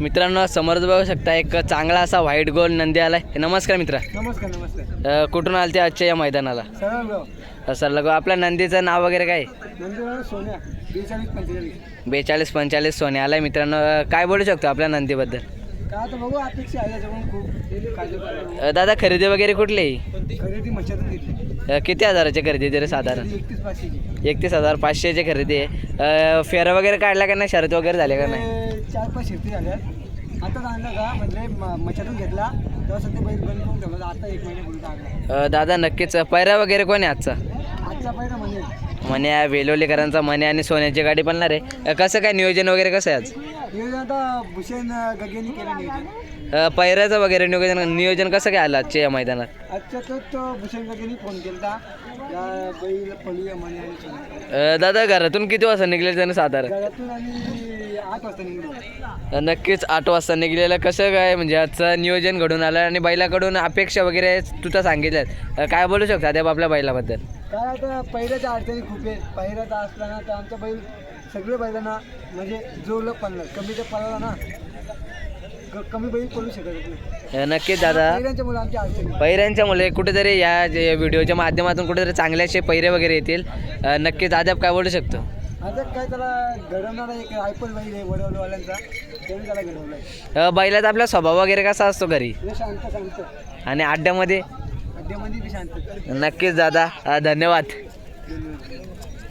मित्रांनो समोर बघू शकता एक चांगला असा व्हाईट गोल्ड नंदी आलाय. नमस्कार मित्रा. नमस्कार नमस्कार. अ, कुठून आलते आजच्या या मैदानाला? सर लगो आपल्या नंदीचं नाव वगैरे काय? सोन्या. बेचाळीस पंचेचाळीस. बेचाळीस पंचेचाळीस सोने आलाय मित्रांनो. अ, काय बोलू शकतो आपल्या नंदीबद्दल? काय आता बघू अपेक्षा आहे त्याच्याकडून खूप. काळजी करायला अ, दादा खरेदी वगैरे कुठली? खरेदी मच्छातून घेतली. अ, किती हजाराची खरेदी तरी साधारण? एकतीस एकतीस हजार पाचशेची खरेदी आहे. फेरं वगैरे काढला का नाही? शर्त वगैरे झाले का नाही? चार पाच शिर्ती झाल्या. आता आणलं का? म्हणजे म- घेतला. तेव्हा सध्या बैल बंद करून ठेवला. आता एक महिन्यापूर्वी टाकला अ, दादा नक्कीच. पैरा वगैरे कोण आहे आजचा? आजचा पहिला म्हणजे मन्या वेलोलीकरांचा मन्या आणि सोन्याची गाडी पळणार आहे. कसं काय नियोजन वगैरे कसं आहे आज? नियोजन आता भूषण गगेनी केलं नियोजन. अ, पैऱ्याचं वगैरे नियोजन नियोजन कसं काय आलं आजच्या या मैदानात? आजच्या तोच तो भूषण गगेनी फोन केला या बैल पळूया म्हणे आणि सोन्या अ, दादा घरातून किती वाजता निघले त्यानं साधारण? घरातून आठ वाजता निघलो. नक्कीच आठ वाजता निघलेलं. कसं काय म्हणजे आजचं नियोजन घडून आलं आणि बैलाकडून अपेक्षा वगैरे तू तर सांगितल्यात. अ, काय बोलू शकता त्या आपल्या बैलाबद्दल? काय आता पहिल्याच्या अडचणी खूप आहे पहिल्याचा असला ना तर आमचा बैल सगळे बैलांना म्हणजे जोरलं पडलं कमी तर पडला ना क- कमी बैल पडू शकत नाही. नक्कीच दादा. पहिल्यांच्या मुलं आमच्या अडचणी पैऱ्यांच्या मुले कुठेतरी या जे व्हिडिओच्या माध्यमातून कुठेतरी चांगल्याशे पैरे वगैरे येतील. अ, नक्कीच अद्याप काय बोलू शकतो? आता काय त्याला घडवणारा एक आयपल बैल आहे वडवलवाल्यांचा. त्यांनी त्याला घडवलाय. अ, बैलाचा आपला स्वभाव वगैरे कसा असतो घरी? शांत शांत. आणि अड्ड्यामध्ये? नक्कीच दादा धन्यवाद.